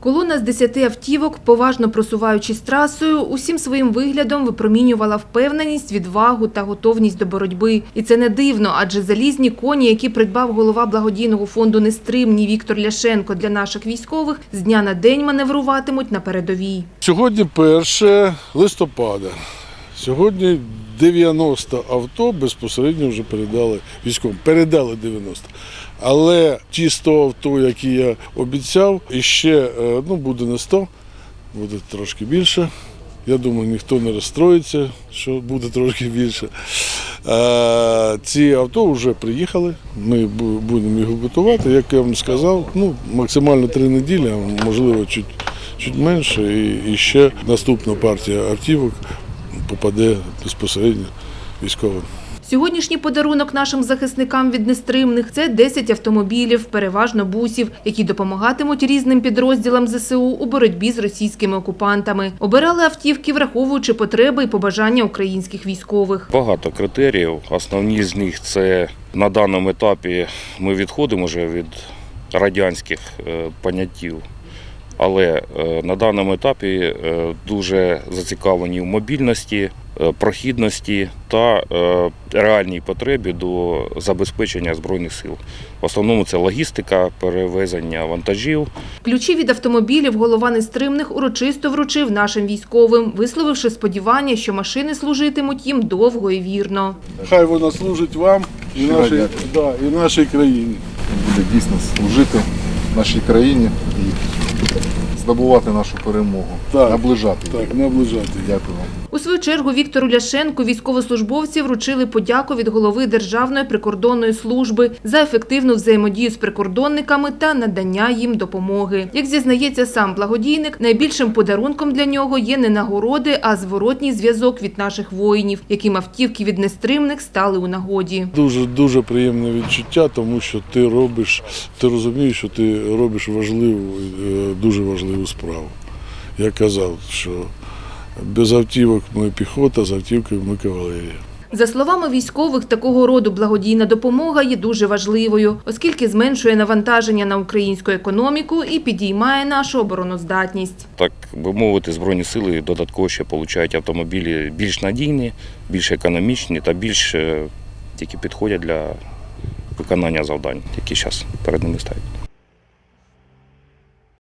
Колона з 10 автівок, поважно просуваючись трасою, усім своїм виглядом випромінювала впевненість, відвагу та готовність до боротьби. І це не дивно, адже залізні коні, які придбав голова благодійного фонду «Нестримні» Віктор Ляшенко для наших військових, з дня на день маневруватимуть на передовій. Сьогодні 1 листопада. Сьогодні 90 авто безпосередньо вже передали військовим. Передали 90. Але ті 100 авто, які я обіцяв, іще е, ну, буде не 100, буде трошки більше. Я думаю, ніхто не розстроїться, що буде трошки більше. Е, Ці авто вже приїхали. Ми будемо їх готувати. Як я вам сказав, ну, максимально три неділі, можливо, чуть, чуть менше. І, і ще наступна партія автівок попаде безпосередньо військовим. Сьогоднішній подарунок нашим захисникам від нестримних – це 10 автомобілів, переважно бусів, які допомагатимуть різним підрозділам ЗСУ у боротьбі з російськими окупантами. Обирали автівки, враховуючи потреби і побажання українських військових. Багато критеріїв. Основні з них це на даному етапі ми відходимо вже від радянських е, поняттів. Але е, на даному етапі е, дуже зацікавлені в мобільності, е, прохідності та реальній потребі до забезпечення збройних сил. В основному це логістика, перевезення вантажів, Ключі від автомобілів голова нестримних урочисто вручив нашим військовим, висловивши сподівання, що машини служитимуть їм довго і вірно. Хай вона служить вам і Щиро нашій, да, і нашій країні. буде дійсно служити нашій країні і здобувати нашу перемогу, Так. наближати її. Так, наближати. Дякую вам. У свою чергу Віктору Ляшенку військовослужбовці вручили подяку від голови Державної прикордонної служби за ефективну взаємодію з прикордонниками та надання їм допомоги. Як зізнається сам благодійник, найбільшим подарунком для нього є не нагороди, а зворотній зв'язок від наших воїнів, яким автівки від нестримних стали у нагоді. Дуже дуже приємне відчуття, тому що ти робиш, ти розумієш, що ти робиш важливу, е, дуже важливу справу. Я казав, що без автівок ми піхота, з автівкою ми кавалерія. За словами військових, такого роду благодійна допомога є дуже важливою, оскільки зменшує навантаження на українську економіку і підіймає нашу обороноздатність. так би мовити, збройні сили додатково ще отримують автомобілі більш надійні, більш економічні та більш е, які підходять для виконання завдань, які зараз перед ними ставлять.